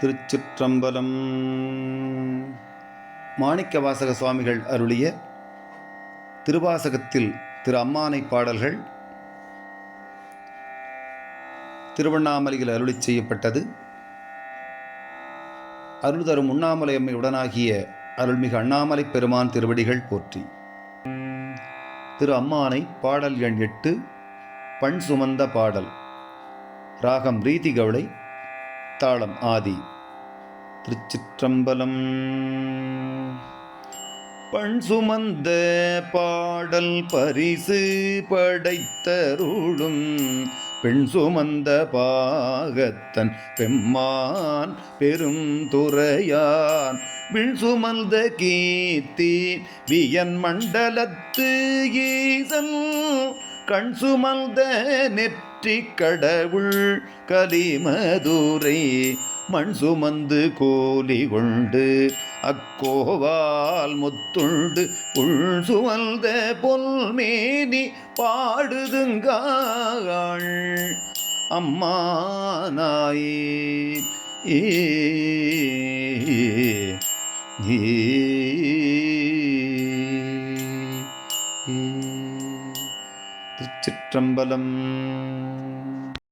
திருச்சிற்றம்பலம். மாணிக்க வாசக சுவாமிகள் அருளிய திருவாசகத்தில் திரு அம்மானை பாடல்கள் திருவண்ணாமலையில் அருளி செய்யப்பட்டது. அருள் தரும் உண்ணாமலை அம்மை உடனாகிய அருள்மிகு அண்ணாமலை பெருமான் திருவடிகள் போற்றி. திரு அம்மானை பாடல் எண் எட்டு பண் சுமந்த பாடல் ராகம் ரீதி கவளை தாளம் ஆதி. திருச்சிற்றம்பலம். பண் சுமந்த பாடல் பரிசு படைத்தருளும் பெண் சுமந்த பாகத்தன் பெம்மான் பெரும் துறையான். விண் சுமந்த கீர்த்தி வியன் மண்டலத்து ஈசன் கண் சுமந்த நெற்றி கடவுள் கலிமதுரை மண் சுமந்து கோலி கொண்டு அக்கோவால் முத்துண்டு உள் சுமந்த பொல்மேனி பாடுதுங்காள். அம்மானாயே ஏ. திருச்சிற்றம்பலம்.